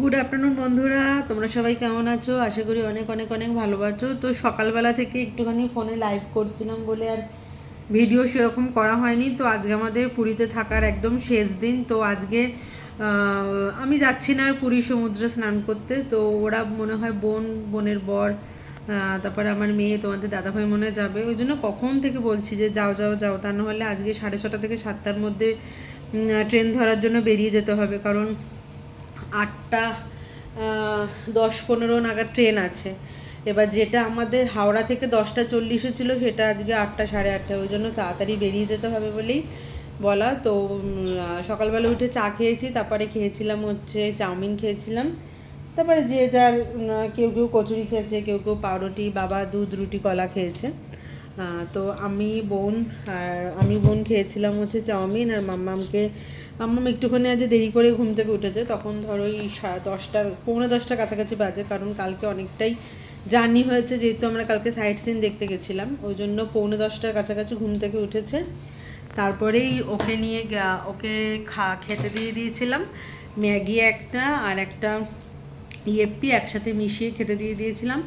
Good afternoon বন্ধুরা। তোমরা সবাই কেমন আছো? আশা করি অনেক অনেক অনেক ভালো আছো। তো সকালবেলা থেকে একটুখানি ফোনে লাইভ করছিলাম বলে আর ভিডিও সেরকম করা হয়নি। তো আজকে আমাদের পুরীতে থাকার একদম শেষ দিন। তো আজকে আমি যাচ্ছি না আর পুরী সমুদ্রে স্নান করতে। তো ওরা মনে হয় বোন, বোনের বর তারপরে আমার মেয়ে, তোমাদের দাদাভাই মনে যাবে। ওই জন্য কখন থেকে বলছি যে যাও যাও যাও। তা নাহলে আজকে সাড়ে ছটা থেকে সাতটার মধ্যে ট্রেন ধরার জন্য বেরিয়ে যেতে হবে। কারণ আটটা দশ পনেরো নাগাদ ট্রেন আছে। এবার যেটা আমাদের হাওড়া থেকে দশটা চল্লিশে ছিল, সেটা আজকে আটটা সাড়ে আটটা, ওই জন্য তাড়াতাড়ি বেরিয়ে যেতে হবে বলেই বলা। তো সকালবেলা উঠে চা খেয়েছি, তারপরে খেয়েছিলাম হচ্ছে চাউমিন খেয়েছিলাম। তারপরে যে যার কেউ কেউ কচুরি খেয়েছে, কেউ কেউ পাউরুটি, বাবা দুধ, রুটি, কলা খেয়েছে। তো আমি, বোন আর আমি বোন খেয়েছিলাম হচ্ছে চাউমিন, আর মাম্মামকে মাম্মাম একটুখানি আজ দেরি করে ঘুম থেকে উঠেছে, তখন ধরো ওই দশটার, পৌনে দশটার কাছাকাছি বাজে, কারণ কালকে অনেকটাই জার্নি হয়েছে, যেহেতু আমরা কালকে সাইট সিন দেখতে গেছিলাম, ওই জন্য পৌনে দশটার কাছাকাছি ঘুম থেকে উঠেছে। তারপরেই ওকে নিয়ে ওকে খা, খেতে দিয়ে দিয়েছিলাম। ম্যাগি একটা আর একটা ইয়েপ্পি একসাথে মিশিয়ে খেতে দিয়ে দিয়েছিলাম।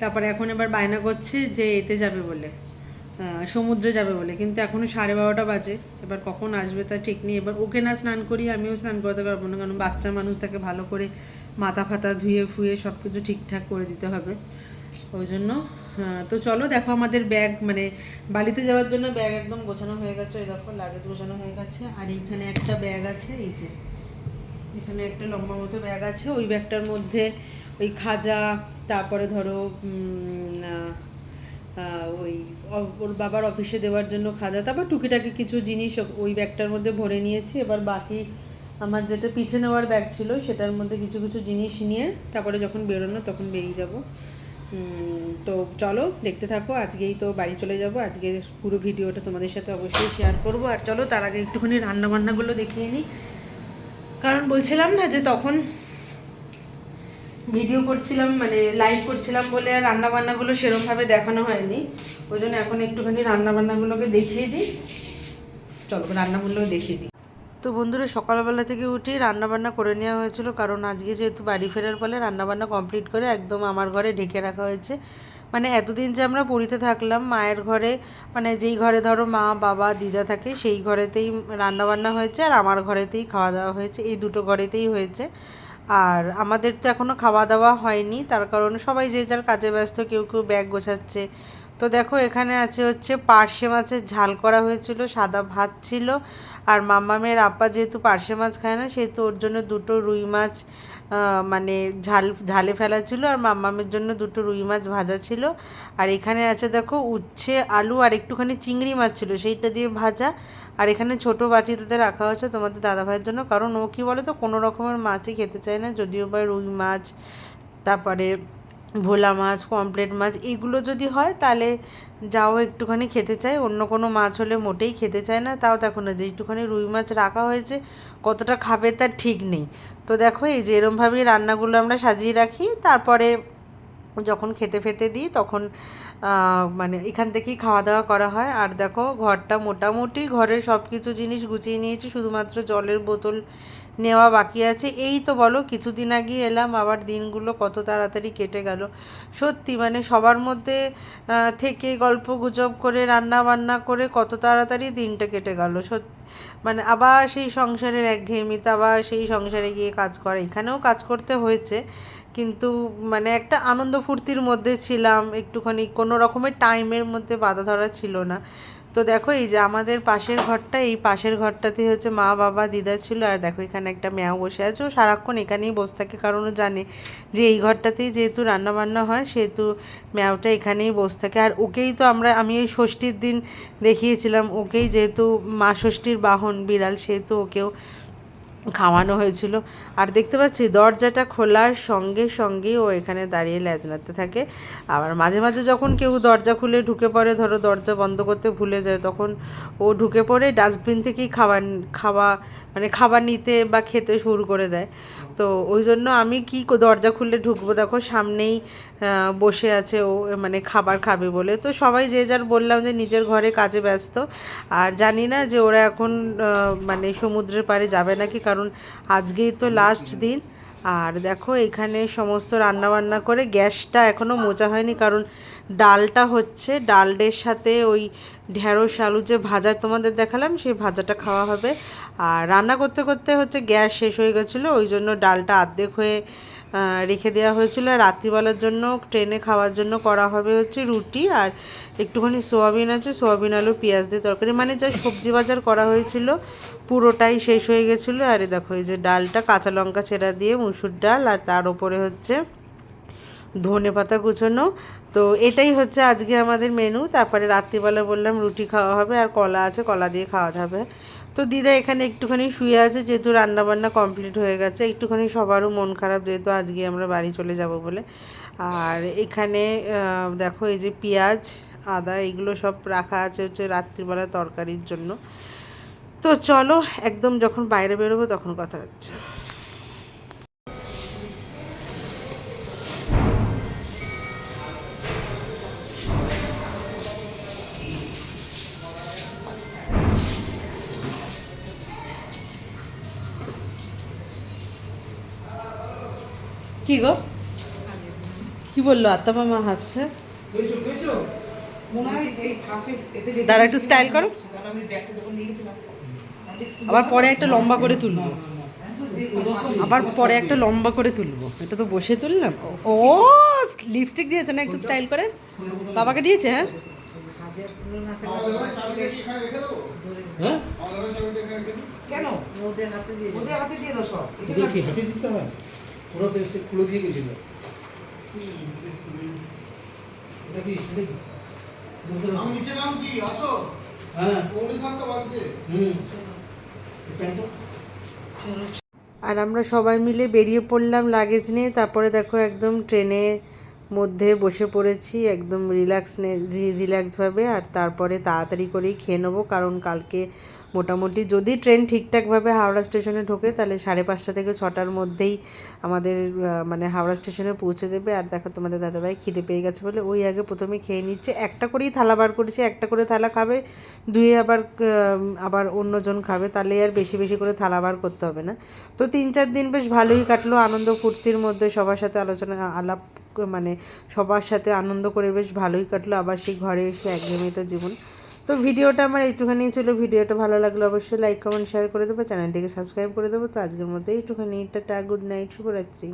তারপরে এখন এবার বায়না করছে যে এতে যাবে বলে। সমুদ্রে যাবে বলে। কিন্তু এখনও সাড়ে বারোটা বাজে, এবার কখন আসবে তা ঠিক নেই। এবার ওকে না স্নান করি আমিও স্নান করতে পারব না, কারণ বাচ্চা মানুষ তাকে ভালো করে মাথা ফাতা ধুয়ে ফুয়ে সব কিছু ঠিকঠাক করে দিতে হবে। ওই জন্য তো চলো দেখো আমাদের ব্যাগ মানে বালিতে যাওয়ার জন্য ব্যাগ একদম গোছানো হয়ে গেছে। ওই দেখো লাগেজ গোছানো হয়ে গেছে, আর এইখানে একটা ব্যাগ আছে, এই যে। এখানে একটা লম্বা মতো ব্যাগ আছে, ওই ব্যাগটার মধ্যে ওই খাজা, তারপরে ধরো ওই ওর বাবার অফিসে দেওয়ার জন্য খাজা, তারপর টুকিটাকি কিছু জিনিস ওই ব্যাগটার মধ্যে ভরে নিয়েছি। এবার বাকি আমার যেটা পিছে নেওয়ার ব্যাগ ছিল, সেটার মধ্যে কিছু কিছু জিনিস নিয়ে তারপরে যখন বেরোনো তখন বেরিয়ে যাব। তো চলো, দেখতে থাকো, আজকেই তো বাড়ি চলে যাব। আজকে পুরো ভিডিওটা তোমাদের সাথে অবশ্যই শেয়ার করব। আর চলো, তার আগে একটুখানি রান্না বান্নাগুলো দেখিয়ে নিই। কারণ বলছিলাম না যে তখন ভিডিও করছিলাম মানে লাইভ করছিলাম বলে আর রান্না বান্নাগুলো সেরমভাবে দেখানো হয়নি। ওই জন্য এখন একটুখানি রান্না বান্নাগুলোকে দেখিয়ে দিই। চলো রান্নাগুলো দেখিয়ে দিই। তো বন্ধুরা, সকালবেলা থেকে উঠেই রান্নাবান্না করে নেওয়া হয়েছিল, কারণ আজকে যেহেতু বাড়ি ফেরার ফলে রান্নাবান্না কমপ্লিট করে একদম আমার ঘরে ঢেকে রাখা হয়েছে। মানে এতদিন যে আমরা পুরীতে থাকলাম, মায়ের ঘরে মানে যেই ঘরে ধরো মা, বাবা, দিদা থাকে, সেই ঘরেতেই রান্নাবান্না হয়েছে আর আমার ঘরেতেই খাওয়া দাওয়া হয়েছে। এই দুটো ঘরেতেই হয়েছে। আর আমাদের তো এখনও খাওয়া দাওয়া হয়নি, তার কারণে সবাই যে যার কাজে ব্যস্ত, কেউ কেউ ব্যাগ গোছাচ্ছে। তো দেখো এখানে আছে হচ্ছে পার্শে মাছের ঝাল করা হয়েছিল, সাদা ভাত ছিল। আর মাম্মামের আপা যেহেতু পার্শে মাছ খায় না, সেহেতু ওর জন্য দুটো রুই মাছ মানে ঝাল, ঝালে ফেলা ছিল আর মাম্মামের জন্য দুটো রুই মাছ ভাজা ছিল। আর এখানে আছে দেখো উচ্ছে, আলু আর একটুখানি চিংড়ি মাছ ছিল, সেইটা দিয়ে ভাজা। আর এখানে ছোট বাটিতে রাখা হয়েছে তোমাদের দাদাভাইয়ের জন্য, কারণ ও কী বলে তো কোনো রকমের মাছই খেতে চায় না, যদিও বা রুই মাছ, তারপরে ভোলা মাছ পমপ্লেট মাছ, এগুলো যদি হয় তাহলে যাও একটুখানি খেতে চায় অন্য কোনো মাছ হলে মোটেই খেতে চায় না। তাও দেখো না যে একটুখানি রুই মাছ রাখা হয়েছে, কতটা খাবে তার ঠিক নেই। তো দেখো এই যে এরমভাবেই রান্নাগুলো আমরা সাজিয়ে রাখি। তারপরে যখন খেতে ফেতে দিই তখন মানে এখান থেকেই খাওয়া দাওয়া করা হয়। আর দেখো, ঘরটা মোটামুটি ঘরের সব কিছু জিনিস গুছিয়ে নিয়েছি, শুধুমাত্র জলের বোতল নেওয়া বাকি আছে। এই তো বলো, কিছুদিন আগে এলাম, আবার দিনগুলো কত তাড়াতাড়ি কেটে গেল। সত্যি মানে সবার মধ্যে থেকে গল্প গুজব করে, রান্না বান্না করে কত তাড়াতাড়ি দিনটা কেটে গেল। সত্যি মানে আবার সেই সংসারের একঘেয়েমিতে, আবার সেই সংসারে গিয়ে কাজ করা। এখানেও কাজ করতে হয়েছে। কিন্তু মানে একটা আনন্দ ফুর্তির মধ্যে ছিলাম, একটুখানি কোনো রকমের টাইমের মধ্যে বাধা ধরা ছিল না। তো দেখো এই যে আমাদের পাশের ঘরটা, এই পাশের ঘরটাতে হচ্ছে মা, বাবা, দিদা ছিল। আর দেখো এখানে একটা মেয়াও বসে আছে। ও সারাক্ষণ এখানেই বসে থাকে, কারণ ও জানে যে এই ঘরটাতেই যেহেতু রান্না বান্না হয়, সেহেতু ম্যাওটা এখানেই বসে থাকে। আর ওকেই তো আমরা, আমি এই ষষ্ঠীর দিন দেখিয়েছিলাম, ওকেই যেহেতু মা ষষ্ঠীর বাহন বিড়াল, সেহেতু ওকেও খাওয়ানো হয়েছিল। আর দেখতে পাচ্ছি, দরজাটা খোলার সঙ্গে সঙ্গেই ও এখানে দাঁড়িয়ে ল্যাজ নাড়তে থাকে। আবার মাঝে মাঝে যখন কেউ দরজা খুলে ঢুকে পড়ে, ধরো দরজা বন্ধ করতে ভুলে যায়, তখন ও ঢুকে পড়ে, ডাস্টবিন থেকেই খাওয়ান, খাওয়া মানে খাবার নিতে বা খেতে শুরু করে দেয়। তো ওই জন্য আমি কি দরজা খুললে ঢুকবো? দেখো সামনেই বসে আছে ও মানে খাবার খাবে বলে। তো সবাই যে যার বললাম যে নিজের ঘরে কাজে ব্যস্ত। আর জানি না যে ওরা এখন মানে সমুদ্রের পাড়ে যাবে নাকি? কারণ আজকেই তো লাস্ট দিন। আর দেখো, এখানে সমস্ত রান্না বান্না করে গ্যাসটা এখনও মোচা হয়নি, কারণ ডালটা হচ্ছে। ডালের সাথে ওই ঢেঁড়স আলু যে ভাজা তোমাদের দেখালাম, সেই ভাজাটা খাওয়া হবে। আর রান্না করতে করতে হচ্ছে গ্যাস শেষ হয়ে গেছিল, ওই জন্য ডালটা আর্ধেক হয়ে রেখে দেওয়া হয়েছিল। আর রাত্রিবেলার জন্য, ট্রেনে খাওয়ার জন্য করা হবে হচ্ছে রুটি আর একটুখানি সোয়াবিন আছে, সোয়াবিন, আলু, পেঁয়াজ দিয়ে তরকারি। মানে যা সবজি বাজার করা হয়েছিল, পুরোটাই শেষ হয়ে গেছিল। আর দেখো, এই যে ডালটা, কাঁচা লঙ্কা ছেঁড়া দিয়ে মুসুর ডাল, আর তার উপরে হচ্ছে ধনে পাতা কুচোনো। তো এটাই হচ্ছে আজকে আমাদের মেনু তারপরে রাত্রিবেলা বললাম রুটি খাওয়া হবে আর কলা আছে, কলা দিয়ে খাওয়া যাবে তো দিদা এখানে একটুখানি শুয়ে আছে, যেহেতু রান্নাবান্না কমপ্লিট হয়ে গেছে, একটুখানি সবারও মন খারাপ, যেহেতু আজকে আমরা বাড়ি চলে যাব বলে। আর এখানে দেখো এই যে পেঁয়াজ, আদা, এগুলো সব রাখা আছে হচ্ছে রাত্রিবেলা তরকারির জন্য। তো চলো, একদম যখন বাইরে বেরোবো তখন কথা হচ্ছে। কি গো? কি বলল? আত্মা মামা হাসছে। দাঁড়া একটু স্টাইল করো। আবার পরে একটা লম্বা করে তুলবো। আবার পরে একটা লম্বা করে তুলবো। এটা তো বসে তুললাম। ও লিপস্টিক দিয়েছে না একটু স্টাইল করে? বাবাকে দিয়েছে হ্যাঁ? হ্যাঁ? কেন ওদের হাতে দিয়ে দাও সব। ওদের কি হাতে দিতে হয়? ওরা তো এসে খুলে দিয়ে গেছিল। এটা কি এটা কি? আমি নিচে নামছি আসো। হ্যাঁ। আর আমরা সবাই মিলে বেরিয়ে পড়লাম লাগেজ নিয়ে তারপরে দেখো একদম ট্রেনের মধ্যে বসে পড়েছি একদম রিল্যাক্স রিল্যাক্সভাবে আর তারপরে তাড়াতাড়ি করেই খেয়ে নেব কারণ কালকে মোটামুটি যদি ট্রেন ঠিকঠাকভাবে হাওড়া স্টেশনে ঢোকে, তাহলে সাড়ে পাঁচটা থেকে ছটার মধ্যেই আমাদের মানে হাওড়া স্টেশনে পৌঁছে দেবে। আর দেখো তোমাদের দাদাভাই খিদে পেয়ে গেছে বলে ওই আগে প্রথমে খেয়ে নিচ্ছে। একটা করেই থালা বার করেছে, একটা করে থালা খাবে দুয়ে আবার আবার অন্যজন খাবে। তাহলে আর বেশি বেশি করে থালা বার করতে হবে না। তো তিন চার দিন বেশ ভালোই কাটলো। আনন্দ ফুর্তির মধ্যে সবার সাথে আলোচনা, আলাপ মানে সবার সাথে আনন্দ করে বেশ ভালোই কাটলো। আবার সেই ঘরে এসে একঘেয়েমি তো জীবন। তো ভিডিওটা আমার একটুখানি ছিল, ভিডিওটা ভালো লাগলে অবশ্যই লাইক কমেন্ট শেয়ার করে দেবো চ্যানেলটিকে সাবস্ক্রাইব করে দেবো। তো আজকের মতো এইটুখানি, টাটা গুড নাইট শুভরাত্রি।